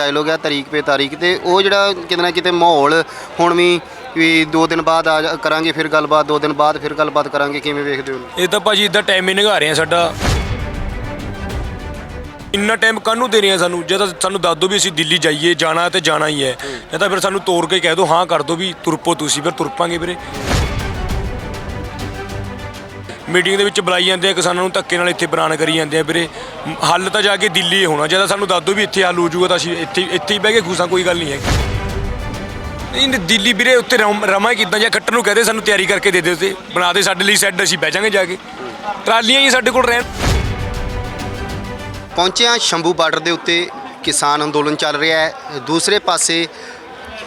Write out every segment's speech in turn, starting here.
Dialog ਹੈ ਤਰੀਕ ਪੇ ਤਾਰੀਖ ਤੇ, ਉਹ ਜਿਹੜਾ ਕਿਤੇ ਨਾ ਕਿਤੇ ਮਾਹੌਲ ਹੁਣ ਵੀ ਵੀ ਦੋ ਦਿਨ ਬਾਅਦ ਆ ਜਾ- ਕਰਾਂਗੇ ਫਿਰ ਗੱਲਬਾਤ, ਦੋ ਦਿਨ ਬਾਅਦ ਫਿਰ ਗੱਲਬਾਤ ਕਰਾਂਗੇ, ਕਿਵੇਂ ਵੇਖਦੇ ਹੋ? ਇਹ ਤਾਂ ਭਾਜੀ ਇਦਾਂ ਟਾਈਮ ਹੀ ਨਿਘਾ ਰਹੇ ਆ ਸਾਡਾ। ਇੰਨਾ ਟਾਈਮ ਕਾਹਨੂੰ ਦੇ ਰਹੇ ਆ ਸਾਨੂੰ? ਜੇ ਤਾਂ ਸਾਨੂੰ ਦੱਸ ਦਿਓ ਵੀ ਅਸੀਂ ਦਿੱਲੀ ਜਾਈਏ, ਜਾਣਾ ਤੇ ਜਾਣਾ ਹੀ ਹੈ। ਜਾਂ ਤਾਂ ਫਿਰ ਸਾਨੂੰ ਤੋਰ ਕੇ ਕਹਿ ਦਿਓ, ਹਾਂ ਕਰ ਦਿਓ ਵੀ ਤੁਰਪੋ ਤੁਸੀਂ, ਫਿਰ ਤੁਰਪਾਂਗੇ ਵੀਰੇ। ਮੀਟਿੰਗ ਦੇ ਵਿੱਚ ਬੁਲਾਈ ਜਾਂਦੇ ਆ, ਕਿਸਾਨਾਂ ਨੂੰ ਧੱਕੇ ਨਾਲ ਇੱਥੇ ਬਰਾਨ ਕਰੀ ਜਾਂਦੇ ਆ ਵੀਰੇ। ਹੱਲ ਤਾਂ ਜਾ ਕੇ ਦਿੱਲੀ ਹੋਣਾ ਜੇ ਸਾਨੂੰ ਦੱਸ ਦਿਓ ਵੀ ਇੱਥੇ ਹੱਲ ਹੋ ਜਾਊਗਾ ਤਾਂ ਅਸੀਂ ਇੱਥੇ ਇੱਥੇ ਹੀ ਬਹਿ ਕੇ ਖੂਸਾਂ, ਕੋਈ ਗੱਲ ਨਹੀਂ ਹੈ ਨਹੀਂ ਦਿੱਲੀ ਵੀਰੇ ਉੱਤੇ ਰਮ- ਰਮਾ ਕਿਦਾਂ ਜਾਂ ਖੱਟਰ ਨੂੰ ਕਹਦੇ, ਸਾਨੂੰ ਤਿਆਰੀ ਕਰਕੇ ਦੇ ਦਿਓ ਤੇ ਬਣਾ ਦੇ ਸਾਡੇ ਲਈ ਸੈੱਡ ਅਸੀਂ ਬਹਿ ਜਾਾਂਗੇ ਜਾ ਕੇ। ਟਰਾਲੀਆਂ ਹੀ ਸਾਡੇ ਕੋਲ ਰਹਿਣ। ਪਹੁੰਚਿਆ ਸ਼ੰਭੂ ਬਾਰਡਰ ਦੇ ਉੱਤੇ, ਕਿਸਾਨ ਅੰਦੋਲਨ ਚੱਲ ਰਿਹਾ ਹੈ। ਦੂਸਰੇ ਪਾਸੇ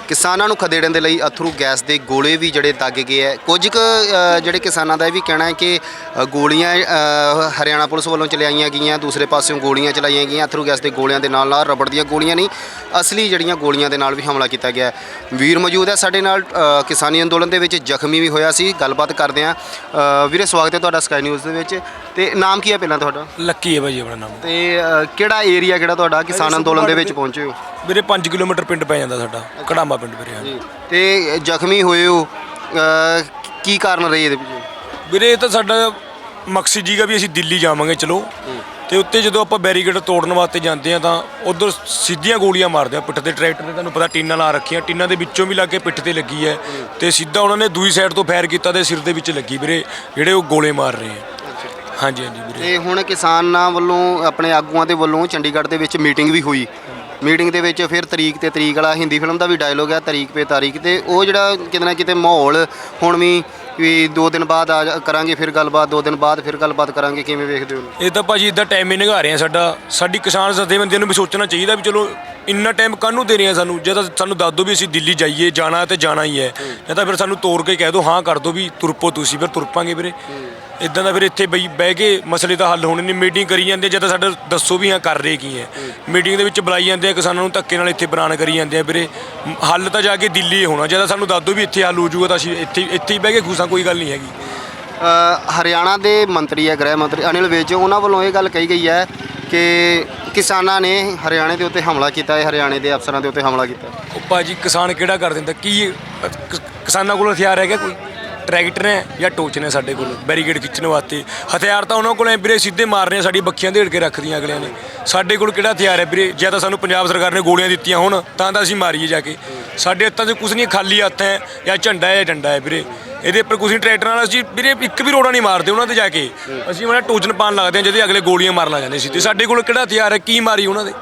ਕਿਸਾਨਾਂ ਨੂੰ ਖਦੇੜਨ ਦੇ ਲਈ ਅਥਰੂ ਗੈਸ ਦੇ ਗੋਲੇ ਵੀ ਜਿਹੜੇ ਦਾਗੇ ਗਏ ਹੈ ਕੁਝ ਕੁ ਅ, ਜਿਹੜੇ ਕਿਸਾਨਾਂ ਦਾ ਇਹ ਵੀ ਕਹਿਣਾ ਹੈ ਕਿ ਅ, ਗੋਲੀਆਂ ਅ, ਹਰਿਆਣਾ ਪੁਲਿਸ ਵੱਲੋਂ ਚਲਾਈਆਂ ਗਈਆਂ ਦੂਸਰੇ ਪਾਸਿਓਂ ਗੋਲੀਆਂ ਚਲਾਈਆਂ ਗਈਆਂ ਅਥਰੂ ਗੈਸ ਦੇ ਗੋਲਿਆਂ ਦੇ ਨਾਲ ਨਾਲ ਰਬੜ ਦੀਆਂ ਗੋਲੀਆਂ ਨਹੀਂ ਅਸਲੀ ਜਿਹੜੀਆਂ ਗੋਲੀਆਂ ਦੇ ਨਾਲ ਵੀ ਹਮਲਾ ਕੀਤਾ ਗਿਆ ਹੈ। ਵੀਰ ਮੌਜੂਦ ਹੈ ਸਾਡੇ ਨਾਲ ਅ, ਕਿਸਾਨੀ ਅੰਦੋਲਨ ਦੇ ਵਿੱਚ ਜ਼ਖਮੀ ਵੀ ਹੋਇਆ ਸੀ। ਗੱਲਬਾਤ ਕਰਦੇ ਅ, ਵੀਰੇ ਸਵਾਗਤ ਹੈ ਤੁਹਾਡਾ ਸਕਾਈ ਨਿਊਜ਼ ਦੇ ਵਿੱਚ। ਤੇ ਨਾਮ ਕੀ ਹੈ ਪਹਿਲਾਂ ਤੁਹਾਡਾ? ਲੱਕੀ ਹੈ ਭਾਜੀ ਆਪਣਾ ਨਾਮ। ਤੇ ਅ, ਕਿਹੜਾ ਏਰੀਆ ਕਿਹੜਾ ਤੁਹਾਡਾ ਕਿਸਾਨ ਅੰਦੋਲਨ ਦੇ ਵਿੱਚ ਪਹੁੰਚੇ ਹੋ? ਵੀਰੇ 5 ਕਿਲੋਮੀਟਰ ਪਿੰਡ ਪੈ ਜਾਂਦਾ ਸਾਡਾ ਕੜਾਮਾ ਪਿੰਡ ਵੀਰੇ ਹਾਂ। ਤੇ ਜ਼ਖਮੀ ਹੋਏ ਹੋ ਕੀ ਕਾਰਨ ਰਹੇ ਇਹਦੇ ਪਿੱਛੇ? ਵੀਰੇ ਇਹ ਤਾਂ ਸਾਡਾ ਮਕਸਦ ਜੀਗਾ ਵੀ ਅਸੀਂ ਦਿੱਲੀ ਜਾਵਾਂਗੇ ਚਲੋ। ਤੇ ਉੱਤੇ ਜਦੋਂ ਆਪਾਂ ਬੈਰੀਕੇਡ ਤੋੜਨ ਵਾਸਤੇ ਜਾਂਦੇ ਆ ਤਾਂ ਉਧਰ ਸਿੱਧੀਆਂ ਗੋਲੀਆਂ ਮਾਰਦੇ ਆ ਪਿੱਠ ਤੇ ਟਰੈਕਟਰ ਤੇ ਤੁਹਾਨੂੰ ਪਤਾ ਟੀਨਾਂ ਲਾ ਰੱਖੀਆਂ ਟੀਨਾਂ ਦੇ ਵਿੱਚੋਂ ਵੀ ਲੱਗ ਕੇ ਪਿੱਠ ਤੇ ਲੱਗੀ ਹੈ। ਤੇ ਸਿੱਧਾ ਉਹਨਾਂ ਨੇ ਦੂਜੀ ਸਾਈਡ ਤੋਂ ਫਾਇਰ ਕੀਤਾ ਤੇ ਸਿਰ ਦੇ ਵਿੱਚ ਲੱਗੀ ਵੀਰੇ ਜਿਹੜੇ ਉਹ ਗੋਲੇ ਮਾਰ ਰਹੇ ਆ। ਹਾਂਜੀ ਹਾਂਜੀ ਵੀਰੇ। ਤੇ ਹੁਣ ਕਿਸਾਨਾਂ ਵੱਲੋਂ ਆਪਣੇ ਆਗੂਆਂ ਦੇ ਵੱਲੋਂ ਚੰਡੀਗੜ੍ਹ ਦੇ ਵਿੱਚ ਮੀਟਿੰਗ ਵੀ ਹੋਈ। ਮੀਟਿੰਗ ਦੇ ਵਿੱਚ ਫਿਰ ਤਰੀਕ ਤੇ ਤਰੀਕ ਵਾਲਾ ਹਿੰਦੀ ਫਿਲਮ ਦਾ ਵੀ ਡਾਇਲੋਗ ਹੈ ਤਰੀਕ ਪੇ ਤਾਰੀਖ ਤੇ। ਉਹ ਜਿਹੜਾ ਕਿਤੇ ਨਾ ਕਿਤੇ ਮਾਹੌਲ ਹੁਣ ਵੀ ਵੀ ਦੋ ਦਿਨ ਬਾਅਦ ਆ ਜਾ- ਕਰਾਂਗੇ ਫਿਰ ਗੱਲਬਾਤ ਦੋ ਦਿਨ ਬਾਅਦ ਫਿਰ ਗੱਲਬਾਤ ਕਰਾਂਗੇ ਕਿਵੇਂ ਵੇਖਦੇ ਹੋ? ਇਹ ਤਾਂ ਭਾਜੀ ਇਦਾਂ ਟਾਈਮ ਹੀ ਨਿਘਾ ਰਹੇ ਆ ਸਾਡਾ। ਸਾਡੀ ਕਿਸਾਨ ਜਥੇਬੰਦੀਆਂ ਨੂੰ ਵੀ ਸੋਚਣਾ ਚਾਹੀਦਾ ਵੀ ਚਲੋ ਇੰਨਾ ਟਾਈਮ ਕਾਹਨੂੰ ਦੇ ਰਹੇ ਆ ਸਾਨੂੰ? ਜੇ ਤਾਂ ਸਾਨੂੰ ਦੱਸ ਦਿਓ ਵੀ ਅਸੀਂ ਦਿੱਲੀ ਜਾਈਏ ਜਾਣਾ ਤੇ ਜਾਣਾ ਹੀ ਹੈ। ਜਾਂ ਤਾਂ ਫਿਰ ਸਾਨੂੰ ਤੋੜ ਕੇ ਕਹਿ ਦਿਓ ਹਾਂ ਕਰ ਦਿਓ ਵੀ ਤੁਰਪੋ ਤੁਸੀਂ ਫਿਰ ਤੁਰ ਪਾਂਗੇ ਵੀਰੇ ਇਦਾਂ ਦਾ ਫਿਰ ਇੱਥੇ ਬਈ ਬਹਿ ਕੇ ਮਸਲੇ ਦਾ ਹੱਲ ਹੋਣੇ ਨਹੀਂ ਮੀਟਿੰਗ ਕਰੀ ਜਾਂਦੇ ਆ, ਜੇ ਤਾਂ ਸਾਡਾ ਦੱਸੋ ਵੀ ਹਾਂ ਕਰ ਰਹੇ ਕੀ ਹੈ। ਮੀਟਿੰਗ ਦੇ ਵਿੱਚ ਬੁਲਾਈ ਜਾਂਦੇ ਆ ਕਿਸਾਨਾਂ ਨੂੰ ਧੱਕੇ ਨਾਲ ਇੱਥੇ ਬਰਾਨ ਕਰੀ ਜਾਂਦੇ ਆ ਵੀਰੇ। ਹੱਲ ਤਾਂ ਜਾ ਕੇ ਦਿੱਲੀ ਹੋਣਾ ਜੇ ਤਾਂ ਸਾਨੂੰ ਦੱਸ ਦਿਓ ਵੀ ਇੱਥੇ ਹੱਲ ਹੋ ਜਾਊਗਾ ਤਾਂ ਅਸੀਂ ਇੱਥੇ ਇੱਥੇ ਹੀ ਬਹਿ ਕੇ ਖੂਸਾਂ ਕੋਈ ਗੱਲ ਨਹੀਂ ਹੈਗੀ। ਅ, ਹਰਿਆਣਾ ਦੇ ਮੰਤਰੀ ਹੈ ਗ੍ਰਹਿ ਮੰਤਰੀ ਅਨਿਲ ਵਿਜ ਉਹਨਾਂ ਵੱਲੋਂ ਇਹ ਗੱਲ ਕਹੀ ਗਈ ਹੈ ਕਿ ਕਿਸਾਨਾਂ ਨੇ ਹਰਿਆਣੇ ਦੇ ਉੱਤੇ ਹਮਲਾ ਕੀਤਾ ਹੈ ਹਰਿਆਣੇ ਦੇ ਅਫਸਰਾਂ ਦੇ ਉੱਤੇ ਹਮਲਾ ਕੀਤਾ ਹੈ। ਉਹ ਭਾਜੀ ਕਿਸਾਨ ਕਿਹੜਾ ਕਰ ਦਿੰਦਾ? ਕ- ਕਿਸਾਨਾਂ ਕੋਲ ਹਥਿਆਰ ਹੈਗਾ ਕੋਈ? ਟਰੈਕਟਰ ਨੇ ਜਾਂ ਟੋਚ ਨੇ ਸਾਡੇ ਕੋਲ, ਬੈਰੀਕੇਡ ਖਿੱਚਣ ਵਾਸਤੇ। ਹਥਿਆਰ ਤਾਂ ਉਹਨਾਂ ਕੋਲ ਐ ਵੀਰੇ, ਸਿੱਧੇ ਮਾਰਨੇ ਆ, ਸਾਡੀ ਬੱਖੀਆਂ ਦੇੜ ਕੇ ਰੱਖਦੀਆਂ ਅਗਲਿਆਂ ਨੇ। ਸਾਡੇ ਕੋਲ ਕਿਹੜਾ ਹਥਿਆਰ ਹੈ ਵੀਰੇ? ਜਾਂ ਤਾਂ ਸਾਨੂੰ ਪੰਜਾਬ ਸਰਕਾਰ ਨੇ ਗੋਲੀਆਂ ਦਿੱਤੀਆਂ ਹੁਣ, ਤਾਂ ਤਾਂ ਅਸੀਂ ਮਾਰੀਏ ਜਾ ਕੇ। ਸਾਡੇ ਹੱਥਾਂ 'ਚ ਕੁਝ ਨਹੀਂ, ਖਾਲੀ ਹੱਥ ਹੈ ਜਾਂ ਝੰਡਾ ਹੈ ਜਾਂ ਡੰਡਾ ਹੈ ਵੀਰੇ। ਇਹਦੇ ਉੱਪਰ ਕੁਝ ਨਹੀਂ, ਟਰੈਕਟਰਾਂ ਨਾਲ ਅਸੀਂ ਵੀਰੇ, ਇੱਕ ਵੀ ਰੋੜਾ ਨਹੀਂ ਮਾਰਦੇ ਉਹਨਾਂ ਤੇ ਜਾ ਕੇ। ਅਸੀਂ ਉਹਨਾਂ ਟੋਚਨ ਪਾਣ ਲੱਗਦੇ ਹਾਂ ਜਿਹਦੇ ਅਗਲੇ ਗੋਲੀਆਂ ਮਾਰਨ ਲੱਗ ਜਾਂਦੇ ਸੀ ਤੇ ਸਾਡੇ ਕੋਲ ਕਿਹੜਾ ਹਥਿਆਰ ਹੈ ਕੀ ਮਾਰੀ ਉਹਨਾਂ ਦੇ?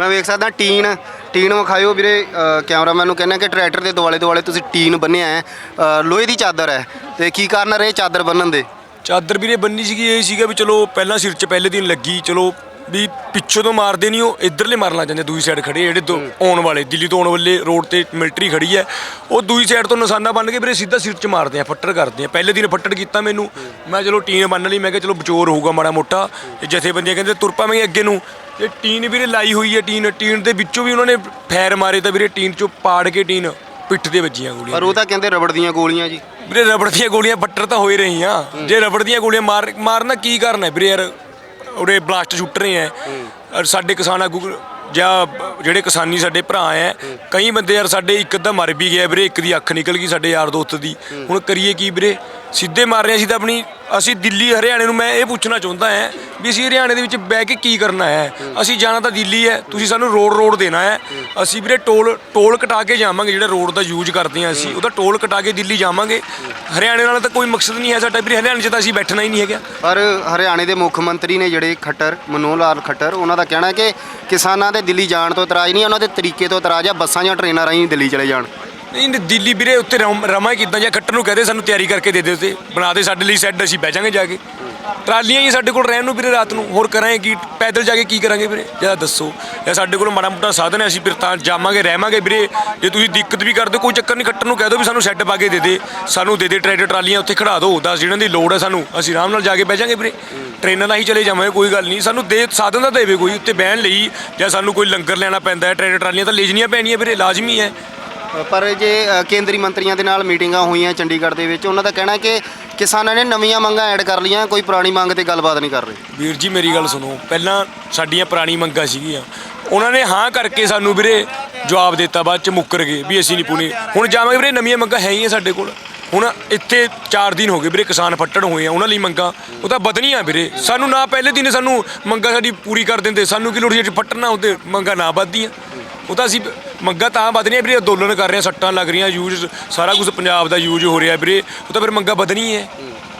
ਮੈਂ ਵੇਖ ਸਕਦਾ ਟੀਨ ਟੀਨ ਵਿਖਾਇਓ ਵੀਰੇ ਅ, ਕੈਮਰਾਮੈਨ ਨੂੰ ਕਹਿੰਦਾ ਕਿ ਟਰੈਕਟਰ ਦੇ ਦੁਆਲੇ ਦੁਆਲੇ ਤੁਸੀਂ ਟੀਨ ਬੰਨਿਆ ਹੈ। ਅ, ਲੋਹੇ ਦੀ ਚਾਦਰ ਹੈ। ਤੇ ਕੀ ਕਾਰਨ ਰਹੇ ਚਾਦਰ ਬੰਨਣ ਦੇ? ਚਾਦਰ ਵੀਰੇ ਬੰਨੀ ਸੀਗੀ ਇਹ ਸੀਗਾ ਵੀ ਚਲੋ ਪਹਿਲਾਂ ਸਿਰ 'ਚ ਪਹਿਲੇ ਦਿਨ ਲੱਗੀ ਚਲੋ ਵੀ ਪਿੱਛੋਂ ਤੋਂ ਮਾਰਦੇ ਨਹੀਂ ਉਹ ਇਧਰਲੇ ਮਾਰਨ ਜਾਂਦੇ ਦੂਜੀ ਸਾਈਡ ਖੜੇ ਜਿਹੜੇ ਦੋ ਆਉਣ ਵਾਲੇ ਦਿੱਲੀ ਤੋਂ ਆਉਣ ਵਾਲੇ ਰੋਡ ਤੇ ਮਿਲਟਰੀ ਖੜੀ ਹੈ। ਉਹ ਦੂਜੀ ਸਾਈਡ ਤੋਂ ਨਿਸ਼ਾਨਾ ਬੰਨ ਕੇ ਵੀਰੇ ਸਿੱਧਾ ਸਿਰ 'ਚ ਮਾਰਦੇ ਆ ਫੱਟੜ ਕਰਦੇ ਆ। ਪਹਿਲੇ ਦਿਨ ਫੱਟੜ ਕੀਤਾ ਮੈਨੂੰ। ਮੈਂ ਚਲੋ ਟੀਨ ਬੰਨ ਲਈ ਮੈਂ ਕਿਹਾ ਚਲੋ ਬਚੋਰ ਹੋਊਗਾ ਮਾੜਾ ਮੋਟਾ। ਜਥੇਬੰਦੀਆਂ ਕਹਿੰਦੇ ਤੁਰ ਪਾਵਾਂਗੇ ਅੱਗੇ ਨੂੰ। ਤੇ ਟੀਨ ਵੀਰੇ ਲਾਈ ਹੋਈ ਹੈ ਟੀਨ ਟੀਨ ਦੇ ਵਿੱਚੋਂ ਵੀ ਉਹਨਾਂ ਨੇ ਫੈਰ ਮਾਰੇ ਤਾਂ ਵੀਰੇ ਟੀਨ 'ਚੋਂ ਪਾੜ ਕੇ ਟੀਨ ਪਿੱਠ ਦੇ ਵੱਜੀਆਂ ਗੋਲੀਆਂ ਪਰ ਉਹ ਤਾਂ ਕਹਿੰਦੇ ਰਬੜ ਦੀਆਂ ਗੋਲੀਆਂ ਜੀ। ਵੀਰੇ ਰਬੜ ਦੀਆਂ ਗੋਲੀਆਂ ਫੱਟਰ ਤਾਂ ਹੋਈ ਰਹੀਆਂ। ਜੇ ਰਬੜ ਦੀਆਂ ਗੋਲੀਆਂ ਮਾਰ ਮਾਰਨਾ ਕੀ ਕਰਨਾ ਵੀਰੇ ਯਾਰ? ਉਹਦੇ ਬਲਾਸਟ ਛੁੱਟ ਰਹੇ ਐ ਔਰ ਸਾਡੇ ਕਿਸਾਨ ਆਗੂ ਜਾਂ ਜਿਹੜੇ ਕਿਸਾਨੀ ਸਾਡੇ ਭਰਾ ਐ ਕਈ ਬੰਦੇ ਯਾਰ ਸਾਡੇ ਇੱਕ ਅੱਧਾ ਮਰ ਵੀ ਗਿਆ ਵੀਰੇ ਇੱਕ ਦੀ ਅੱਖ ਨਿਕਲ ਗਈ ਸਾਡੇ ਯਾਰ ਦੋਸਤ ਦੀ। ਹੁਣ ਕਰੀਏ ਕੀ ਵੀਰੇ? ਸਿੱਧੇ ਮਾਰ ਰਹੇ ਅਸੀਂ ਤਾਂ ਆਪਣੀ, ਅਸੀਂ ਦਿੱਲੀ, ਹਰਿਆਣੇ ਨੂੰ ਮੈਂ ਇਹ ਪੁੱਛਣਾ ਚਾਹੁੰਦਾ ਹਾਂ ਵੀ ਅਸੀਂ ਹਰਿਆਣੇ ਦੇ ਵਿੱਚ ਬਹਿ ਕੇ ਕੀ ਕਰਨਾ ਹੈ? ਅਸੀਂ ਜਾਣਾ ਤਾਂ ਦਿੱਲੀ ਹੈ, ਤੁਸੀਂ ਸਾਨੂੰ ਰੋਡ ਰੋਡ ਦੇਣਾ ਹੈ। ਅਸੀਂ ਵੀਰੇ ਟੋਲ ਟੋਲ ਕਟਾ ਕੇ ਜਾਵਾਂਗੇ, ਜਿਹੜਾ ਰੋਡ ਦਾ ਯੂਜ਼ ਕਰਦੇ ਹਾਂ ਅਸੀਂ, ਉਹਦਾ ਟੋਲ ਕਟਾ ਕੇ ਦਿੱਲੀ ਜਾਵਾਂਗੇ। ਹਰਿਆਣੇ ਨਾਲ ਤਾਂ ਕੋਈ ਮਕਸਦ ਨਹੀਂ ਹੈ ਸਾਡਾ ਵੀਰੇ ਹਰਿਆਣੇ 'ਚ ਤਾਂ ਅਸੀਂ ਬੈਠਣਾ ਹੀ ਨਹੀਂ ਹੈਗਾ। ਪਰ ਹਰਿਆਣੇ ਦੇ ਮੁੱਖ ਮੰਤਰੀ ਨੇ ਜਿਹੜੇ ਖੱਟਰ ਮਨੋਹਰ ਲਾਲ ਖੱਟਰ, ਉਹਨਾਂ ਦਾ ਕਹਿਣਾ ਹੈ ਕਿ ਕਿਸਾਨਾਂ ਦੇ ਦਿੱਲੀ ਜਾਣ ਤੋਂ ਇਤਰਾਜ਼ ਨਹੀਂ, ਉਹਨਾਂ ਦੇ ਤਰੀਕੇ ਤੋਂ ਇਤਰਾਜ਼ ਆ, ਬੱਸਾਂ ਜਾਂ ਟ੍ਰੇਨਾਂ ਰਾਹੀਂ ਦਿੱਲੀ ਚਲੇ ਜਾਣ। ਨਹੀਂ ਨਹੀਂ, ਦਿੱਲੀ ਵੀਰੇ ਉੱਤੇ ਰਮ- ਰਮਾ ਕਿਦਾਂ ਜਾਂ ਖੱਟਰ ਨੂੰ ਕਹਦੇ ਸਾਨੂੰ ਤਿਆਰੀ ਕਰਕੇ ਦੇ ਦਿਓ ਤੇ ਬਣਾ ਦੇ ਸਾਡੇ ਲਈ ਸੈੱਡ ਅਸੀਂ ਬਹਿ ਜਾਾਂਗੇ ਜਾ ਕੇ। ਟਰਾਲੀਆਂ ਹੀ ਸਾਡੇ ਕੋਲ ਰਹਿਣ ਨੂੰ ਵੀਰੇ ਰਾਤ ਨੂੰ। ਹੋਰ ਕਰਾਂਗੇ ਕੀ? ਪੈਦਲ ਜਾ ਕੇ ਕੀ ਕਰਾਂਗੇ ਵੀਰੇ? ਜਰਾ ਦੱਸੋ। ਜਾਂ ਸਾਡੇ ਕੋਲ ਮਾੜਾ ਮੋਟਾ ਸਾਧਨ ਹੈ ਅਸੀਂ ਫਿਰ ਤਾਂ ਜਾਵਾਂਗੇ ਰਹਿਵਾਂਗੇ ਵੀਰੇ। ਜੇ ਤੁਸੀਂ ਦਿੱਕਤ ਵੀ ਕਰਦੇ ਹੋ, ਕੋਈ ਚੱਕਰ ਨਹੀਂ ਖੱਟਰ ਨੂੰ ਕਹਿ ਦਿਓ ਵੀ ਸਾਨੂੰ ਸੈੱਡ ਪਾ ਕੇ ਦੇ ਦੇ। ਸਾਨੂੰ ਦੇ ਦੇ ਟਰੈਕਟਰ ਟਰਾਲੀਆਂ ਉੱਥੇ ਖੜਾ ਦਿਓ ਦਸ ਜਿਹਨਾਂ ਦੀ ਲੋੜ ਹੈ ਸਾਨੂੰ। ਅਸੀਂ ਆਰਾਮ ਨਾਲ ਜਾ ਕੇ ਬਹਿ ਜਾਾਂਗੇ ਵੀਰੇ। ਟ੍ਰੇਨਾਂ ਨਾਲ ਹੀ ਚਲੇ ਜਾਵਾਂਗੇ ਕੋਈ ਗੱਲ ਨਹੀਂ। ਸਾਨੂੰ ਦੇ ਸਾਧਨ ਤਾਂ ਦੇਵੇ ਕੋਈ ਉੱਤੇ ਬਹਿਣ ਲਈ। ਜਾਂ ਸਾਨੂੰ ਕੋਈ ਲੰਗਰ ਲੈਣਾ ਪੈਂਦਾ ਹੈ ਟਰੈਕਟਰ ਟਰਾਲੀਆਂ ਤਾਂ ਲੈਜਣੀਆਂ ਪੈਣੀਆਂ ਵੀਰੇ ਲਾਜ਼ਮੀ ਹੈ। ਪਰ ਜੇ ਅ, ਕੇਂਦਰੀ ਮੰਤਰੀਆਂ ਦੇ ਨਾਲ ਮੀਟਿੰਗਾਂ ਹੋਈਆਂ ਚੰਡੀਗੜ੍ਹ ਦੇ ਵਿੱਚ ਉਹਨਾਂ ਦਾ ਕਹਿਣਾ ਹੈ ਕਿ ਕਿਸਾਨਾਂ ਨੇ ਨਵੀਆਂ ਮੰਗਾਂ ਐਡ ਕਰ ਲਈਆਂ ਕੋਈ ਪੁਰਾਣੀ ਮੰਗ ਤੇ ਗੱਲਬਾਤ ਨਹੀਂ ਕਰ ਰਹੇ। ਵੀਰ ਜੀ ਮੇਰੀ ਗੱਲ ਸੁਣੋ। ਪਹਿਲਾਂ ਸਾਡੀਆਂ ਪੁਰਾਣੀ ਮੰਗਾਂ ਸੀਗੀਆਂ। ਉਹਨਾਂ ਨੇ ਹਾਂ ਕਰਕੇ ਸਾਨੂੰ ਵੀਰੇ ਜਵਾਬ ਦਿੱਤਾ ਬਾਅਦ ਚ ਮੁੱਕਰ ਗਏ ਵੀ ਅਸੀਂ ਨਹੀਂ ਪੂਣੀ। ਹੁਣ ਜਾਵਾਂਗੇ ਵੀਰੇ ਨਵੀਆਂ ਮੰਗਾਂ ਹੈ ਹੀ ਆ ਸਾਡੇ ਕੋਲ। ਹੁਣ ਇੱਥੇ 4 ਦਿਨ ਹੋ ਗਏ ਵੀਰੇ ਕਿਸਾਨ ਫੱਟੜ ਹੋਏ ਆ ਉਹਨਾਂ ਲਈ ਮੰਗਾਂ। ਉਹ ਤਾਂ ਵਧਣੀਆਂ ਵੀਰੇ। ਸਾਨੂੰ ਨਾ ਪਹਿਲੇ ਦਿਨ ਸਾਨੂੰ ਮੰਗਾਂ ਸਾਡੀ ਪੂਰੀ ਕਰ ਦਿੰਦੇ। ਸਾਨੂੰ ਕੀ ਲੋੜ ਸੀ ਜੇ ਫੱਟਣਾ ਹੁੰਦੇ ਮੰਗਾਂ ਨਾ ਵੱਧਦੀਆਂ। ਉਹ ਤਾਂ ਅਸੀਂ ਮੰਗਾਂ ਤਾਂ ਵਧਣੀਆਂ ਵੀਰੇ ਅੰਦੋਲਨ ਕਰ ਰਹੇ ਆ ਸੱਟਾਂ ਲੱਗ ਰਹੀਆਂ ਯੂਜ਼ ਸਾਰਾ ਕੁਝ ਪੰਜਾਬ ਦਾ ਯੂਜ਼ ਹੋ ਰਿਹਾ ਵੀਰੇ। ਉਹ ਤਾਂ ਫਿਰ ਮੰਗਾਂ ਵਧਣੀ ਹੈ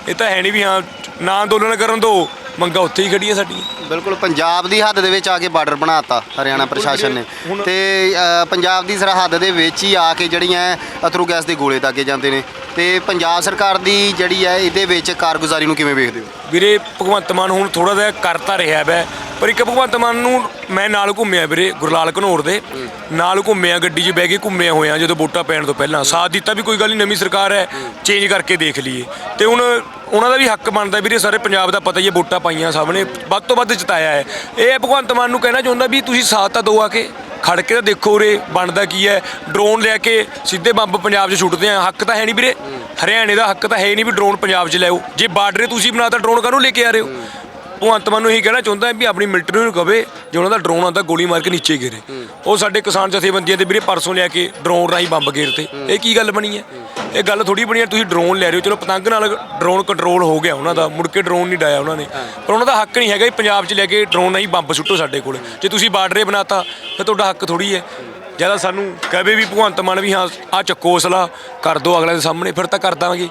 ਇਹ ਤਾਂ ਹੈ ਨਹੀਂ ਵੀ ਹਾਂ ਨਾ ਅੰਦੋਲਨ ਕਰਨ ਦੋ ਮੰਗਾਂ ਉੱਥੇ ਹੀ ਖੜੀਆਂ ਸਾਡੀਆਂ। ਬਿਲਕੁਲ ਪੰਜਾਬ ਦੀ ਹੱਦ ਦੇ ਵਿੱਚ ਆ ਕੇ ਬਾਰਡਰ ਬਣਾਤਾ ਹਰਿਆਣਾ ਪ੍ਰਸ਼ਾਸਨ ਨੇ। ਤੇ ਅ, ਪੰਜਾਬ ਦੀ ਸਰਹੱਦ ਦੇ ਵਿੱਚ ਹੀ ਆ ਕੇ ਜਿਹੜੀਆਂ ਅਥਰੂ ਗੈਸ ਦੇ ਗੋਲੇ ਦਾਗੇ ਜਾਂਦੇ ਨੇ। ਤੇ ਪੰਜਾਬ ਸਰਕਾਰ ਦੀ ਜਿਹੜੀ ਹੈ ਇਹਦੇ ਵਿੱਚ ਕਾਰਗੁਜ਼ਾਰੀ ਨੂੰ ਕਿਵੇਂ ਵੇਖਦੇ ਹੋ? ਵੀਰੇ ਭਗਵੰਤ ਮਾਨ ਹੁਣ ਥੋੜਾ ਜਿਹਾ ਕਰਤਾ ਰਿਹਾ ਵੈ। ਪਰ ਇੱਕ ਭਗਵੰਤ ਮਾਨ ਨੂੰ ਮੈਂ ਨਾਲ ਘੁੰਮਿਆ ਵੀਰੇ, ਗੁਰਲਾਲ ਘਨੌਰ ਦੇ। ਨਾਲ ਘੁੰਮਿਆ, ਗੱਡੀ 'ਚ ਬਹਿ ਕੇ ਘੁੰਮਿਆ ਹੋਇਆ ਜਦੋਂ ਵੋਟਾਂ ਪੈਣ ਤੋਂ ਪਹਿਲਾਂ। ਸਾਥ ਦਿੱਤਾ ਵੀ ਕੋਈ ਗੱਲ ਨਹੀਂ ਨਵੀਂ ਸਰਕਾਰ ਹੈ ਚੇਂਜ ਕਰਕੇ ਦੇਖ ਲਈਏ। ਤੇ ਹੁਣ ਉਹਨਾਂ ਦਾ ਵੀ ਹੱਕ ਬਣਦਾ ਵੀਰੇ, ਸਾਰੇ ਪੰਜਾਬ ਦਾ ਪਤਾ ਹੀ ਹੈ, ਵੋਟਾਂ ਪਾਈਆਂ ਸਭ ਨੇ, ਵੱਧ ਤੋਂ ਵੱਧ ਜਿਤਾਇਆ ਹੈ। ਇਹ ਭਗਵੰਤ ਮਾਨ ਨੂੰ ਕਹਿਣਾ ਚਾਹੁੰਦਾ ਵੀ ਤੁਸੀਂ ਸਾਥ ਤਾਂ ਦਿਓ ਆ ਕੇ ਖੜ ਕੇ ਤਾਂ ਦੇਖੋ ਉਰੇ, ਬਣਦਾ ਕੀ ਹੈ। ਡਰੋਨ ਲੈ ਕੇ ਸਿੱਧੇ ਬੰਬ ਪੰਜਾਬ 'ਚ ਛੁੱਟਦੇ ਆ, ਹੱਕ ਤਾਂ ਹੈ ਨਹੀਂ ਵੀਰੇ। ਹਰਿਆਣੇ ਦਾ ਹੱਕ ਤਾਂ ਹੈ ਨਹੀਂ ਵੀ ਡਰੋਨ ਪੰਜਾਬ 'ਚ ਲਿਆਓ ਜੇ ਬਾਰਡਰ ਤੁਸੀਂ ਬਣਾਤਾ ਡਰੋਨ ਕਾਹਨੂੰ ਲੈ ਕੇ ਆ ਰਹੇ ਹੋ? ਭਗਵੰਤ ਮਾਨ ਨੂੰ ਇਹੀ ਕਹਿਣਾ ਚਾਹੁੰਦਾ ਹੈ ਵੀ ਆਪਣੀ ਮਿਲਟਰੀ ਨੂੰ ਕਵੇ, ਜੇ ਉਹਨਾਂ ਦਾ ਡਰੋਨ ਆਉਂਦਾ, ਗੋਲੀ ਮਾਰ ਕੇ ਨੀਚੇ ਗਿਰੇ। ਉਹ ਸਾਡੇ ਕਿਸਾਨ ਜਥੇਬੰਦੀਆਂ ਦੇ ਵੀਰੇ ਪਰਸੋਂ ਲਿਆ ਕੇ ਡਰੋਨ ਰਾਹੀਂ ਬੰਬ ਗੇਰਤੇ ਇਹ ਕੀ ਗੱਲ ਬਣੀ ਹੈ? ਇਹ ਗੱਲ ਥੋੜੀ ਬਣੀ ਹੈ, ਤੁਸੀਂ ਡਰੋਨ ਲੈ ਰਹੇ ਹੋ। ਚਲੋ, ਪਤੰਗ ਨਾਲ ਡਰੋਨ ਕੰਟਰੋਲ ਹੋ ਗਿਆ ਉਹਨਾਂ ਦਾ। ਮੁੜ ਕੇ ਡਰੋਨ ਨਹੀਂ ਡਾਇਆ ਉਹਨਾਂ ਨੇ। ਪਰ ਉਹਨਾਂ ਦਾ ਹੱਕ ਨਹੀਂ ਹੈਗਾ ਵੀ ਪੰਜਾਬ 'ਚ ਲੈ ਕੇ ਡਰੋਨ ਰਾਹੀਂ ਬੰਬ ਸੁੱਟੋ ਸਾਡੇ ਕੋਲ। ਜੇ ਤੁਸੀਂ ਬਾਰਡਰੇ ਬਣਾਤਾ ਤਾਂ ਤੁਹਾਡਾ ਹੱਕ ਥੋੜੀ ਹੈ। ਜ਼ਿਆਦਾ ਸਾਨੂੰ ਕਹਵੇ ਵੀ ਭਗਵੰਤ ਮਾਨ ਵੀ ਹਾਂ ਆ ਚੱਕੋ ਹੌਸਲਾ ਕਰ ਦੋ ਅਗਲੇ ਦੇ ਸਾਹਮਣੇ, ਫਿਰ ਤਾਂ ਕਰ ਦਾਂਗੇ।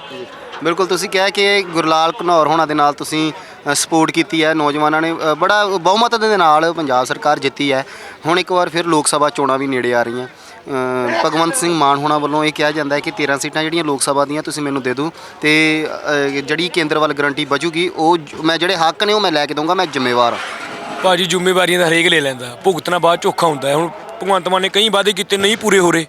ਬਿਲਕੁਲ, ਤੁਸੀਂ ਕਿਹਾ ਕਿ ਗੁਰਲਾਲ ਘਨੌਰ ਹੋਣਾ ਦੇ ਨਾਲ ਤੁਸੀਂ ਸਪੋਰਟ ਕੀਤੀ ਹੈ ਨੌਜਵਾਨਾਂ ਨੇ। ਅ, ਬੜਾ ਬਹੁਮਤ ਦੇ ਨਾਲ ਪੰਜਾਬ ਸਰਕਾਰ ਜਿੱਤੀ ਹੈ। ਹੁਣ ਇੱਕ ਵਾਰ ਫਿਰ ਲੋਕ ਸਭਾ ਚੋਣਾਂ ਵੀ ਨੇੜੇ ਆ ਰਹੀਆਂ। ਅ, ਭਗਵੰਤ ਸਿੰਘ ਮਾਨ ਹੋਣਾ ਵੱਲੋਂ ਇਹ ਕਿਹਾ ਜਾਂਦਾ ਹੈ ਕਿ 13 ਸੀਟਾਂ ਜਿਹੜੀਆਂ ਲੋਕ ਸਭਾ ਦੀਆਂ ਤੁਸੀਂ ਮੈਨੂੰ ਦੇ ਦਿਓ ਤੇ ਅ, ਜਿਹੜੀ ਕੇਂਦਰ ਵੱਲ ਗਰੰਟੀ ਬਚੂਗੀ ਉਹ ਜ- ਮੈਂ ਜਿਹੜੇ ਹੱਕ ਨੇ ਉਹ ਮੈਂ ਲੈ ਕੇ ਦਊਂਗਾ ਮੈਂ ਜ਼ਿੰਮੇਵਾਰ ਹਾਂ। ਭਾਜੀ ਜ਼ਿੰਮੇਵਾਰੀਆਂ ਦਾ ਹਰੇਕ ਲੈ ਲੈਂਦਾ। ਭੁਗਤਣਾ ਬਾਅਦ ਚੋਖਾ ਹੁੰਦਾ ਹੈ। ਹੁਣ ਭਗਵੰਤ ਮਾਨ ਨੇ ਕਈ ਵਾਅਦੇ ਕੀਤੇ ਨਹੀਂ ਪੂਰੇ ਹੋ ਰਹੇ।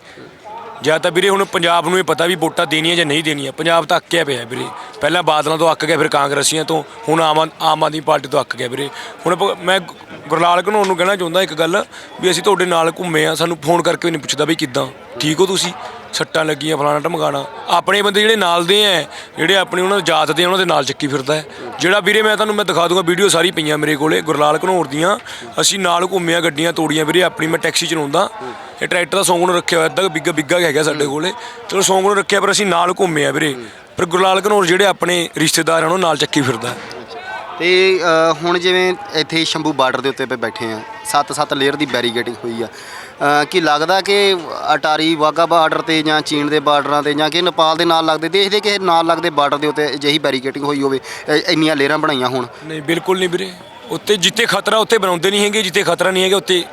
ਜਾਂ ਤਾਂ ਵੀਰੇ ਹੁਣ ਪੰਜਾਬ ਨੂੰ ਇਹ ਪਤਾ ਵੀ ਵੋਟਾਂ ਦੇਣੀਆਂ ਜਾਂ ਨਹੀਂ ਦੇਣੀਆਂ, ਪੰਜਾਬ ਤਾਂ ਅੱਕਿਆ ਪਿਆ ਵੀਰੇ। ਪਹਿਲਾਂ ਬਾਦਲਾਂ ਤੋਂ ਅੱਕ ਗਿਆ, ਫਿਰ ਕਾਂਗਰਸੀਆਂ ਤੋਂ, ਹੁਣ ਆਮ ਆਮ ਆਦਮੀ ਪਾਰਟੀ ਤੋਂ ਅੱਕ ਗਿਆ ਵੀਰੇ। ਹੁਣ ਮੈਂ ਗੁ- ਗੁਰਲਾਲ ਘਨੌਰ ਨੂੰ ਕਹਿਣਾ ਚਾਹੁੰਦਾ ਇੱਕ ਗੱਲ, ਵੀ ਅਸੀਂ ਤੁਹਾਡੇ ਨਾਲ ਘੁੰਮੇ ਆ, ਸਾਨੂੰ ਫੋਨ ਕਰਕੇ ਵੀ ਨਹੀਂ ਪੁੱਛਦਾ ਵੀ ਕਿੱਦਾਂ। ਠੀਕ ਹੋ ਤੁਸੀਂ? ਸੱਟਾਂ ਲੱਗੀਆਂ ਫਲਾਣਾ ਢਮਕਾਣਾ। ਆਪਣੇ ਬੰਦੇ ਜਿਹੜੇ ਨਾਲ ਦੇ ਐ, ਜਿਹੜੇ ਆਪਣੀ ਉਹਨਾਂ ਜਾਤ ਦੇ ਉਹਨਾਂ ਦੇ ਨਾਲ ਚੱਕੀ ਫਿਰਦਾ ਹੈ ਜਿਹੜਾ ਵੀਰੇ ਮੈਂ ਤੁਹਾਨੂੰ ਮੈਂ ਦਿਖਾ ਦੂੰਗਾ ਵੀਡੀਓ ਸਾਰੀ ਪਈਆਂ ਮੇਰੇ ਕੋਲੇ, ਗੁਰਲਾਲ ਘਨੌਰ ਦੀਆਂ। ਅਸੀਂ ਨਾਲ ਘੁੰਮਿਆ ਗੱਡੀਆਂ ਤੋੜੀਆਂ ਵੀਰੇ, ਆਪਣੀ ਮੈਂ ਟੈਕਸੀ ਚਲਾਉਂਦਾ। ਇਹ ਟਰੈਕਟਰ ਦਾ ਸੌਂਗ ਨੂੰ ਰੱਖਿਆ ਹੋਇਆ, ਅੱਧਾ ਬਿੱਗਾ ਬਿੱਗਾ ਕੁ ਹੈਗਾ ਸਾਡੇ ਕੋਲੇ। ਚਲੋ ਸੌਂਗ ਨੂੰ ਰੱਖਿਆ, ਪਰ ਅਸੀਂ ਨਾਲ ਘੁੰਮਿਆ ਵੀਰੇ। ਪਰ ਗੁਰਲਾਲ ਘਨੌਰ ਜਿਹੜੇ ਆਪਣੇ ਰਿਸ਼ਤੇਦਾਰ ਹਨ ਉਹ ਨਾਲ ਚੱਕੀ ਫਿਰਦਾ। ਤੇ ਹੁਣ ਜਿਵੇਂ ਇੱਥੇ ਸ਼ੰਭੂ ਬਾਰਡਰ ਦੇ ਉੱਤੇ ਪੇ ਬੈਠੇ ਆ ਸੱਤ ਸੱਤ ਲੇਅਰ ਦੀ ਬੈਰੀਗੇਟਿੰਗ ਹੋਈ ਆ। ਕੀ ਲੱਗਦਾ ਕਿ ਅਟਾਰੀ ਵਾਗਾ ਬਾਰਡਰ ਤੇ ਜਾਂ ਚੀਨ ਦੇ ਬਾਰਡਰਾਂ ਤੇ ਜਾਂ ਕਿ ਨੇਪਾਲ ਦੇ ਨਾਲ ਲੱਗਦੇ ਦੇਸ਼ ਦੇ ਕਿਸੇ ਨਾਲ ਲੱਗਦੇ ਬਾਰਡਰ ਦੇ ਉੱਤੇ ਅਜਿਹੀ ਬੈਰੀਕੇਟਿੰਗ ਹੋਈ ਹੋਵੇ ਅ, ਇੰਨੀਆਂ ਲੇਅਰਾਂ ਬਣਾਈਆਂ ਹੋਣ? ਨਹੀਂ ਬਿਲਕੁਲ ਨਹੀਂ ਵੀਰੇ। ਉੱਤੇ ਜਿੱਥੇ ਖਤਰਾ ਉੱਥੇ ਬਣਾਉਂਦੇ ਨਹੀਂ ਹੈਗੇ ਜਿੱਥੇ ਖਤਰਾ ਨਹੀਂ ਹੈਗਾ ਉੱਥੇ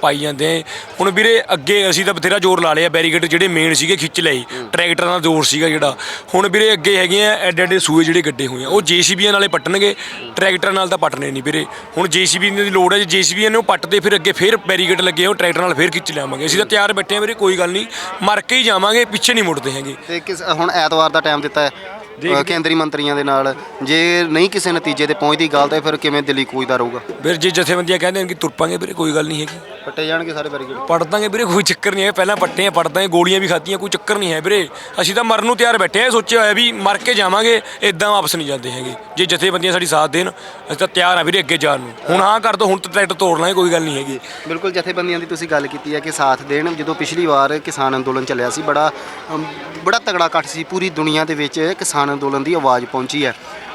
ਪਾਈ ਜਾਂਦੇ ਆ। ਹੁਣ ਵੀਰੇ, ਅੱਗੇ ਅਸੀਂ ਤਾਂ ਬਥੇਰਾ ਜ਼ੋਰ ਲਾ ਲਿਆ ਬੈਰੀਕੇਡ ਜਿਹੜੇ ਮੇਨ ਸੀਗੇ ਖਿੱਚ ਲਏ। ਟਰੈਕਟਰਾਂ ਦਾ ਜ਼ੋਰ ਸੀਗਾ ਜਿਹੜਾ। ਹੁਣ ਵੀਰੇ, ਅੱਗੇ ਹੈਗੇ ਆ ਐਡੇ ਐਡੇ ਸੂਏ ਜਿਹੜੇ ਗੱਡੇ ਹੋਏ ਆ। ਉਹ ਜੀਸੀਬੀਆਂ ਨਾਲੇ ਪੱਟਣਗੇ। ਟਰੈਕਟਰ ਨਾਲ ਤਾਂ ਪੱਟਣੇ ਨਹੀਂ ਵੀਰੇ। ਹੁਣ ਜੀਸੀਬੀ ਦੀ ਲੋੜ ਹੈ, ਜੇ ਜੀਸੀਬੀ ਨੇ ਉਹ ਪੱਟਦੇ ਫਿਰ ਅੱਗੇ ਫਿਰ ਬੈਰੀਕੇਡ ਲੱਗੇ ਉਹ ਟਰੈਕਟਰ ਨਾਲ ਫਿਰ ਖਿੱਚ ਲਿਆਵਾਂਗੇ। ਅਸੀਂ ਤਾਂ ਤਿਆਰ ਬੈਠੇ ਆ ਵੀਰੇ, ਕੋਈ ਗੱਲ ਨਹੀਂ। ਮਰ ਕੇ ਹੀ ਜਾਵਾਂਗੇ, ਪਿੱਛੇ ਨਹੀਂ ਮੁੜਦੇ ਹੈਗੇ। ਤੇ ਕਿਸ ਹੁਣ ਐਤਵਾਰ ਦਾ ਟਾਈਮ ਦਿੱਤਾ ਹੈ। ਅ, ਕੇਂਦਰੀ ਮੰਤਰੀਆਂ ਦੇ ਨਾਲ। ਜੇ ਨਹੀਂ ਕਿਸੇ ਨਤੀਜੇ ਤੇ ਪਹੁੰਚਦੀ ਗੱਲ ਤਾਂ ਫਿਰ ਕਿਵੇਂ ਦਿੱਲੀ ਕੂਚਦਾ ਰਹੂਗਾ? ਫਿਰ ਜੇ ਜਥੇਬੰਦੀਆਂ ਕਹਿੰਦੇ ਨੇ ਕਿ ਤੁਰ ਪਾਂਗੇ ਵੀਰੇ ਕੋਈ ਗੱਲ ਨਹੀਂ ਹੈਗੀ। ਪੱਟੇ ਜਾਣਗੇ ਸਾਰੇ ਬੈਰੀਕੇਡ। ਪੜ ਦਾਂਗੇ ਵੀਰੇ ਕੋਈ ਚੱਕਰ ਨਹੀਂ ਹੈ। ਪਹਿਲਾਂ ਪੱਟੇ ਆ ਪੜ ਦਾਂਗੇ ਗੋਲੀਆਂ ਵੀ ਖਾਧੀਆਂ ਕੋਈ ਚੱਕਰ ਨਹੀਂ ਹੈ ਵੀਰੇ। ਅਸੀਂ ਤਾਂ ਮਰਨ ਨੂੰ ਤਿਆਰ ਬੈਠੇ ਆ ਸੋਚਿਆ ਹੋਇਆ ਵੀ ਮਰ ਕੇ ਜਾਵਾਂਗੇ ਇਦਾਂ ਵਾਪਸ ਨਹੀਂ ਜਾਂਦੇ ਹੈਗੇ। ਜੇ ਜਥੇਬੰਦੀਆਂ ਸਾਡੀ ਸਾਥ ਦੇਣ ਅਸੀਂ ਤਾਂ ਤਿਆਰ ਆ ਵੀਰੇ ਅੱਗੇ ਜਾਣ ਨੂੰ। ਹੁਣ ਹਾਂ ਕਰ ਦੋ ਹੁਣ ਤਾਂ ਟਰੈਕਟਰ ਤੋੜ ਲਾਂਗੇ ਕੋਈ ਗੱਲ ਨਹੀਂ ਹੈਗੀ। ਬਿਲਕੁਲ ਜਥੇਬੰਦੀਆਂ ਦੀ ਤੁਸੀਂ ਗੱਲ ਕੀਤੀ ਹੈ ਕਿ ਸਾਥ ਦੇਣ। ਜਦੋਂ ਪਿਛਲੀ ਵਾਰ ਕਿਸਾਨ ਅੰਦੋਲਨ ਚੱਲਿਆ ਸੀ ਬੜਾ ਅਮ, ਬੜਾ ਤਗੜਾ ਇਕੱਠ ਸੀ ਪੂਰੀ ਦੁਨੀਆ ਦੇ ਵਿੱਚ ਕਿਸਾਨ ਅੰਦੋਲਨ ਦੀ ਆਵਾਜ਼ ਪਹੁੰਚੀ ਹੈ।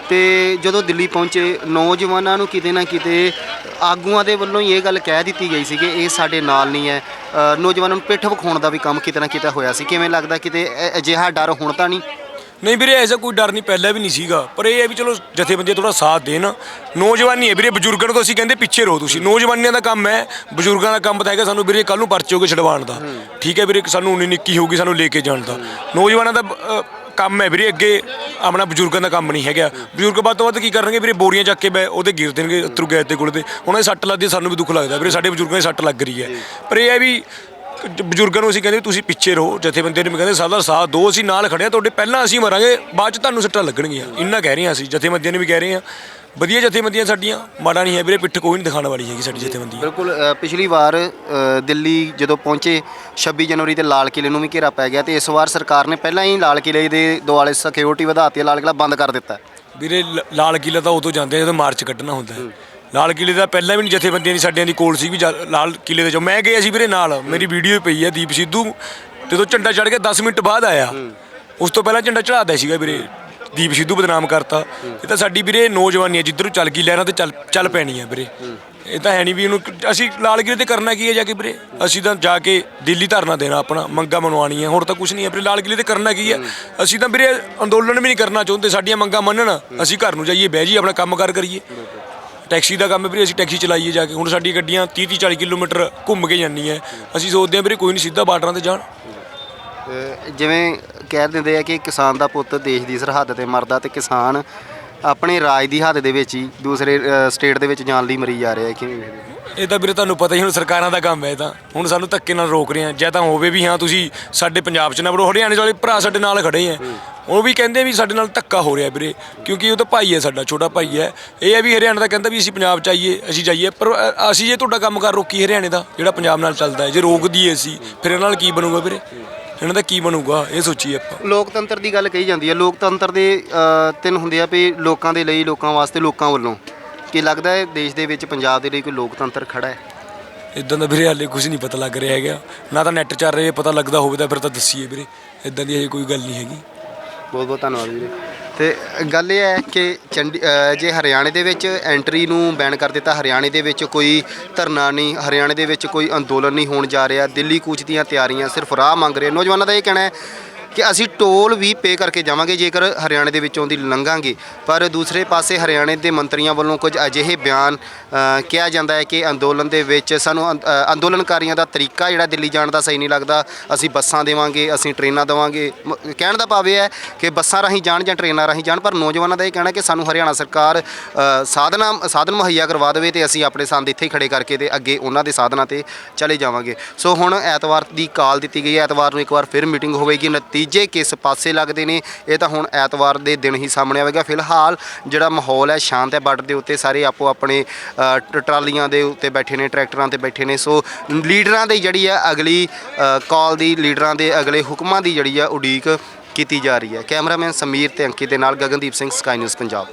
ਤੇ ਜਦੋਂ ਦਿੱਲੀ ਪਹੁੰਚੇ ਨੌਜਵਾਨਾਂ ਨੂੰ ਕਿਤੇ ਨਾ ਕਿਤੇ ਆਗੂਆਂ ਦੇ ਵੱਲੋਂ ਹੀ ਇਹ ਗੱਲ ਕਹਿ ਦਿੱਤੀ ਗਈ ਸੀ ਕਿ ਇਹ ਸਾਡੇ ਨਾਲ ਨਹੀਂ ਹੈ। ਨੌਜਵਾਨਾਂ ਨੂੰ ਪਿੱਠ ਵਿਖਾਉਣ ਦਾ ਵੀ ਕੰਮ ਕਿਤੇ ਨਾ ਕਿਤੇ ਹੋਇਆ ਸੀ। ਕਿਵੇਂ ਲੱਗਦਾ ਕਿਤੇ ਅਜਿਹਾ ਡਰ ਹੁਣ ਤਾਂ ਨਹੀਂ? ਨਹੀਂ ਵੀਰੇ ਐਸਾ ਕੋਈ ਡਰ ਨਹੀਂ ਪਹਿਲਾਂ ਵੀ ਨਹੀਂ ਸੀਗਾ। ਪਰ ਇਹ ਹੈ ਵੀ ਚਲੋ ਜਥੇਬੰਦੀਆਂ ਥੋੜਾ ਸਾਥ ਦੇਣ। ਨੌਜਵਾਨੀ ਹੈ ਵੀਰੇ ਬਜ਼ੁਰਗਾਂ ਨੂੰ ਅਸੀਂ ਕਹਿੰਦੇ ਪਿੱਛੇ ਰਹੋ ਤੁਸੀਂ। ਨੌਜਵਾਨੀਆਂ ਦਾ ਕੰਮ ਹੈ ਬਜ਼ੁਰਗਾਂ ਦਾ ਕੰਮ ਤਾਂ ਹੈਗਾ ਸਾਨੂੰ ਵੀਰੇ ਕੱਲ ਨੂੰ ਪਰਚੇ ਹੋ ਕੇ ਛਡਵਾਉਣ ਦਾ। ਠੀਕ ਹੈ ਵੀਰੇ ਸਾਨੂੰ ਉਨੀ ਨਿੱਕੀ ਹੋਊਗੀ ਸਾਨੂੰ ਲੈ ਕੇ ਜਾਣ ਦਾ। ਨੌਜਵਾਨਾਂ ਦਾ ਕੰਮ ਹੈ ਵੀਰੇ, ਅੱਗੇ ਆਪਣਾ ਬਜ਼ੁਰਗਾਂ ਦਾ ਕੰਮ ਨਹੀਂ ਹੈਗਾ। ਬਜ਼ੁਰਗ ਵੱਧ ਤੋਂ ਵੱਧ ਕੀ ਕਰਨਗੇ ਵੀਰੇ, ਬੋਰੀਆਂ ਚੱਕ ਕੇ ਬੈ, ਉਹਦੇ ਗਿਰ ਦੇਣਗੇ ਅਤਰੂ ਗੈਸ ਦੇ ਕੋਲ ਤੇ। ਉਹਨਾਂ ਦੀ ਸੱਟ ਲੱਗਦੀ ਸਾਨੂੰ ਵੀ ਦੁੱਖ ਲੱਗਦਾ ਵੀਰੇ, ਸਾਡੇ ਬਜ਼ੁਰਗਾਂ ਦੀ ਸੱਟ ਲੱਗ ਰਹੀ ਹੈ। ਪਰ ਇਹ ਹੈ ਵੀ ਬਜ਼ੁਰਗਾਂ ਨੂੰ ਅਸੀਂ ਕਹਿੰਦੇ ਵੀ ਤੁਸੀਂ ਪਿੱਛੇ ਰਹੋ, ਜਥੇਬੰਦੀਆਂ ਨੂੰ ਵੀ ਕਹਿੰਦੇ, ਸਾਡਾ ਸਾਥ ਦੋ ਅਸੀਂ ਨਾਲ ਖੜੇ ਆ ਤੁਹਾਡੇ ਪਹਿਲਾਂ ਅਸੀਂ ਮਰਾਂਗੇ, ਬਾਅਦ ਚ ਤੁਹਾਨੂੰ ਸੱਟਾਂ ਲੱਗਣਗੀਆਂ। ਇੰਨਾ ਕਹਿ ਰਹੇ ਹਾਂ ਅਸੀਂ, ਜਥੇਬੰਦੀਆਂ ਨੂੰ ਵੀ ਕਹਿ ਰਹੇ ਹਾਂ। ਵਧੀਆ ਜਥੇਬੰਦੀਆਂ ਸਾਡੀਆਂ ਮਾੜਾ ਨਹੀਂ ਹੈ ਵੀਰੇ ਪਿੱਠ ਕੋਈ ਨਹੀਂ ਦਿਖਾਉਣ ਵਾਲੀ ਹੈਗੀ ਸਾਡੀ ਜਥੇਬੰਦੀ। ਬਿਲਕੁਲ ਅ, ਪਿਛਲੀ ਵਾਰ ਅ, ਦਿੱਲੀ ਜਦੋਂ ਪਹੁੰਚੇ 26 ਜਨਵਰੀ ਤੇ ਲਾਲ ਕਿਲੇ ਨੂੰ ਵੀ ਘੇਰਾ ਪੈ ਗਿਆ ਤੇ ਇਸ ਵਾਰ ਸਰਕਾਰ ਨੇ ਪਹਿਲਾਂ ਹੀ ਲਾਲ ਕਿਲੇ ਦੇ ਦੁਆਲੇ ਸਿਕਿਉਰਿਟੀ ਵਧਾਤੀ ਹੈ ਲਾਲ ਕਿਲਾ ਬੰਦ ਕਰ ਦਿੱਤਾ ਹੈ। ਵੀਰੇ ਲ- ਲਾਲ ਕਿਲਾ ਤਾਂ ਉਦੋਂ ਜਾਂਦੇ ਆ ਜਦੋਂ ਮਾਰਚ ਕੱਢਣਾ ਹੁੰਦਾ ਹੈ। ਲਾਲ ਕਿਲੇ ਦਾ ਪਹਿਲਾਂ ਵੀ ਨਹੀਂ ਜਥੇਬੰਦੀਆਂ ਦੀ ਸਾਡਿਆਂ ਦੀ ਕੋਲ ਸੀ ਵੀ ਜਾ- ਲਾਲ ਕਿਲੇ ਦੇ ਜੋ ਮੈਂ ਗਿਆ ਸੀ ਵੀਰੇ ਨਾਲ ਮੇਰੀ ਵੀਡੀਓ ਪਈ ਹੈ ਦੀਪ ਸਿੱਧੂ। ਜਦੋਂ ਝੰਡਾ ਚੜ ਕੇ 10 ਮਿੰਟ ਬਾਅਦ ਆਇਆ। ਉਸ ਤੋਂ ਪਹਿਲਾਂ ਝੰਡਾ ਚੜਾਦਾ ਸੀਗਾ ਵੀਰੇ। ਦੀਪ ਸਿੱਧੂ ਬਦਨਾਮ ਕਰਤਾ। ਇਹ ਤਾਂ ਸਾਡੀ ਵੀਰੇ ਨੌਜਵਾਨੀ ਹੈ, ਜਿੱਧਰੋਂ ਚੱਲ ਗਈ, ਲਹਿਰਾਂ ਤੇ ਚੱਲ ਚੱਲ ਪੈਣੀ ਹੈ ਵੀਰੇ। ਇਹ ਤਾਂ ਹੈ ਨਹੀਂ ਵੀ ਇਹਨੂੰ ਅਸੀਂ ਲਾਲ ਕਿਲੇ ਤੇ ਕਰਨਾ ਕੀ ਹੈ ਜਾ ਕੇ ਵੀਰੇ? ਅਸੀਂ ਤਾਂ ਜਾ ਕੇ ਦਿੱਲੀ ਧਰਨਾ ਦੇਣਾ ਆਪਣਾ, ਮੰਗਾ ਮਨਵਾਣੀ ਹੈ। ਹੋਰ ਤਾਂ ਕੁਝ ਨਹੀਂ ਹੈ ਵੀਰੇ ਲਾਲ ਕਿਲੇ ਤੇ ਕਰਨਾ ਕੀ ਹੈ? ਅਸੀਂ ਤਾਂ ਵੀਰੇ ਅੰਦੋਲਨ ਵੀ ਨਹੀਂ ਕਰਨਾ ਚਾਹੁੰਦੇ, ਸਾਡੀਆਂ ਮੰਗਾਂ ਮੰਨਣ। ਅਸੀਂ ਘਰ ਨੂੰ ਜਾਈਏ, ਬਹਿ ਜੀ ਆਪਣਾ ਕੰਮਕਾਰ ਕਰੀਏ। ਟੈਕਸੀ ਦਾ ਕੰਮ ਵੀਰੇ, ਅਸੀਂ ਟੈਕਸੀ ਚਲਾਈਏ ਜਾ ਕੇ। ਹੁਣ ਸਾਡੀ ਗੱਡੀਆਂ 30 30 40 ਕਿਲੋਮੀਟਰ ਘੁੰਮ ਕੇ ਜਾਂਦੀਆਂ ਅਸੀਂ ਸੋਚਦੇ ਹਾਂ ਵੀਰੇ, ਕੋਈ ਨਹੀਂ ਸਿੱਧਾ ਬਾਰਡਰਾਂ ਤੇ ਜਾਣ। ਜਿਵੇਂ ਕਹਿ ਦਿੰਦੇ ਆ ਕਿ ਕਿਸਾਨ ਦਾ ਪੁੱਤ ਦੇਸ਼ ਦੀ ਸਰਹੱਦ ਤੇ ਮਰਦਾ ਤੇ ਕਿਸਾਨ ਆਪਣੇ ਰਾਜ ਦੀ ਹੱਦ ਦੇ ਵਿੱਚ ਹੀ ਦੂਸਰੇ ਸਟੇਟ ਦੇ ਵਿੱਚ ਜਾਣ ਲਈ ਮਰੀ ਜਾ ਰਿਹਾ ਹੈ ਕਿਵੇਂ ਵੇਖਦੇ ਹੋ? ਇਹ ਤਾਂ ਵੀਰੇ ਤੁਹਾਨੂੰ ਪਤਾ ਹੀ ਹੁਣ ਸਰਕਾਰਾਂ ਦਾ ਕੰਮ ਹੈ ਇਹ ਤਾਂ। ਹੁਣ ਸਾਨੂੰ ਧੱਕੇ ਨਾਲ ਰੋਕ ਰਹੇ ਆ ਜਾਂ ਤਾਂ ਹੋਵੇ ਵੀ ਹਾਂ ਤੁਸੀਂ ਸਾਡੇ ਪੰਜਾਬ 'ਚ ਨਾ ਵੜੋ ਹਰਿਆਣੇ ਵਾਲੇ ਭਰਾ ਸਾਡੇ ਨਾਲ ਖੜੇ ਆ ਉਹ ਵੀ ਕਹਿੰਦੇ ਵੀ ਸਾਡੇ ਨਾਲ ਧੱਕਾ ਹੋ ਰਿਹਾ ਵੀਰੇ ਕਿਉਂਕਿ ਉਹ ਤਾਂ ਭਾਈ ਹੈ ਸਾਡਾ ਛੋਟਾ ਭਾਈ ਹੈ। ਇਹ ਹੈ ਵੀ ਹਰਿਆਣਾ ਦਾ ਕਹਿੰਦਾ ਵੀ ਅਸੀਂ ਪੰਜਾਬ 'ਚ ਆਈਏ ਅਸੀਂ ਜਾਈਏ। ਪਰ ਅ, ਅਸੀਂ ਜੇ ਤੁਹਾਡਾ ਕੰਮ ਕਰ ਰੋਕੀ ਹਰਿਆਣੇ ਦਾ ਜਿਹੜਾ ਪੰਜਾਬ ਨਾਲ ਚੱਲਦਾ ਹੈ ਜੇ ਰੋਕ ਦਈਏ ਅਸੀਂ ਫਿਰ ਇਹਨਾਂ ਨਾਲ ਕੀ ਬਣੂਗਾ ਵੀਰੇ? ਇਹਨਾਂ ਦਾ ਕੀ ਬਣੂਗਾ ਇਹ ਸੋਚੀਏ ਆਪਾਂ। ਲੋਕਤੰਤਰ ਦੀ ਗੱਲ ਕਹੀ ਜਾਂਦੀ ਹੈ। ਲੋਕਤੰਤਰ ਦੇ ਅ, ਤਿੰਨ ਹੁੰਦੇ ਆ ਵੀ ਲੋਕਾਂ ਦੇ ਲਈ ਲੋਕਾਂ ਵਾਸਤੇ ਲੋਕਾਂ ਵੱਲੋਂ। ਕੀ ਲੱਗਦਾ ਹੈ ਦੇਸ਼ ਦੇ ਵਿੱਚ ਪੰਜਾਬ ਦੇ ਲਈ ਕੋਈ ਲੋਕਤੰਤਰ ਖੜਾ ਹੈ? ਇਦਾਂ ਦਾ ਵੀਰੇ ਹਾਲੇ ਕੁਝ ਨਹੀਂ ਪਤਾ ਲੱਗ ਰਿਹਾ ਹੈਗਾ। ਨਾ ਤਾਂ ਨੈਟ ਚੱਲ ਰਿਹਾ ਪਤਾ ਲੱਗਦਾ ਹੋਵੇ ਤਾਂ ਫਿਰ ਤਾਂ ਦੱਸੀਏ ਵੀਰੇ। ਇਦਾਂ ਦੀ ਹਜੇ ਕੋਈ ਗੱਲ ਨਹੀਂ ਹੈਗੀ। ਬਹੁਤ ਬਹੁਤ ਧੰਨਵਾਦ ਵੀਰੇ। ਤੇ ਗੱਲ ਇਹ ਹੈ ਕਿ ਚੰਡੀ ਅ, ਜੇ ਹਰਿਆਣੇ ਦੇ ਵਿੱਚ ਐਂਟਰੀ ਨੂੰ ਬੈਨ ਕਰ ਦਿੱਤਾ ਹਰਿਆਣੇ ਦੇ ਵਿੱਚ ਕੋਈ ਧਰਨਾ ਨਹੀਂ ਹਰਿਆਣੇ ਦੇ ਵਿੱਚ ਕੋਈ ਅੰਦੋਲਨ ਨਹੀਂ ਹੋਣ ਜਾ ਰਿਹਾ ਦਿੱਲੀ ਕੂਚ ਦੀਆਂ ਤਿਆਰੀਆਂ ਸਿਰਫ ਰਾਹ ਮੰਗ ਰਹੇ ਨੌਜਵਾਨਾਂ ਦਾ ਇਹ ਕਹਿਣਾ ਹੈ ਕਿ ਅਸੀਂ ਟੋਲ ਵੀ ਪੇ ਕਰਕੇ ਜਾਵਾਂਗੇ ਜੇਕਰ ਹਰਿਆਣੇ ਦੇ ਵਿੱਚੋਂ ਦੀ ਲੰਘਾਂਗੇ। ਪਰ ਦੂਸਰੇ ਪਾਸੇ ਹਰਿਆਣੇ ਦੇ ਮੰਤਰੀਆਂ ਵੱਲੋਂ ਕੁਝ ਅਜਿਹੇ ਬਿਆਨ ਅ, ਕਿਹਾ ਜਾਂਦਾ ਹੈ ਕਿ ਅੰਦੋਲਨ ਦੇ ਵਿੱਚ ਸਾਨੂੰ ਅੰਦ ਅ, ਅੰਦੋਲਨਕਾਰੀਆਂ ਦਾ ਤਰੀਕਾ ਜਿਹੜਾ ਦਿੱਲੀ ਜਾਣ ਦਾ ਸਹੀ ਨਹੀਂ ਲੱਗਦਾ। ਅਸੀਂ ਬੱਸਾਂ ਦੇਵਾਂਗੇ ਅਸੀਂ ਟ੍ਰੇਨਾਂ ਦੇਵਾਂਗੇ। ਮ- ਕਹਿਣ ਦਾ ਭਾਵ ਇਹ ਹੈ ਕਿ ਬੱਸਾਂ ਰਾਹੀਂ ਜਾਣ ਜਾਂ ਟ੍ਰੇਨਾਂ ਰਾਹੀਂ ਜਾਣ ਪਰ ਨੌਜਵਾਨਾਂ ਦਾ ਇਹ ਕਹਿਣਾ ਕਿ ਸਾਨੂੰ ਹਰਿਆਣਾ ਸਰਕਾਰ ਅ, ਸਾਧਨਾਂ ਸਾਧਨ ਮੁਹੱਈਆ ਕਰਵਾ ਦੇਵੇ ਤੇ ਅਸੀਂ ਆਪਣੇ ਸੰਦ ਇੱਥੇ ਹੀ ਖੜੇ ਕਰਕੇ ਤੇ ਅੱਗੇ ਉਹਨਾਂ ਦੇ ਸਾਧਨਾਂ ਤੇ ਚਲੇ ਜਾਵਾਂਗੇ। ਸੋ ਹੁਣ ਐਤਵਾਰ ਦੀ ਕਾਲ ਦਿੱਤੀ ਗਈ ਹੈ। ਐਤਵਾਰ ਨੂੰ ਇੱਕ ਵਾਰ ਫਿਰ ਮੀਟਿੰਗ ਹੋਵੇਗੀ ਨਤੀਜੇ ਕਿਸ ਪਾਸੇ ਲੱਗਦੇ ਨੇ ਇਹ ਤਾਂ ਹੁਣ ਐਤਵਾਰ ਦੇ ਦਿਨ ਹੀ ਸਾਹਮਣੇ ਆਵੇਗਾ। ਫਿਲਹਾਲ ਜਿਹੜਾ ਮਾਹੌਲ ਹੈ ਸ਼ਾਂਤ ਹੈ ਬਾਰਡਰ ਦੇ ਉੱਤੇ ਸਾਰੇ ਆਪੋ ਆਪਣੇ ਟ- ਟਰਾਲੀਆਂ ਦੇ ਉੱਤੇ ਬੈਠੇ ਨੇ ਟਰੈਕਟਰਾਂ ਤੇ ਬੈਠੇ ਨੇ। ਸੋ ਲੀਡਰਾਂ ਦੀ ਜਿਹੜੀ ਹੈ ਅਗਲੀ ਅ, ਕਾਲ ਦੀ ਲੀਡਰਾਂ ਦੇ ਅਗਲੇ ਹੁਕਮਾਂ ਦੀ ਜਿਹੜੀ ਹੈ ਉਡੀਕ ਕੀਤੀ ਜਾ ਰਹੀ ਹੈ। ਕੈਮਰਾਮੈਨ ਸਮੀਰ ਤੇ ਅੰਕਿਤ ਦੇ ਨਾਲ ਗਗਨਦੀਪ ਸਿੰਘ ਸਕਾਈ ਨਿਊਜ਼ ਪੰਜਾਬ।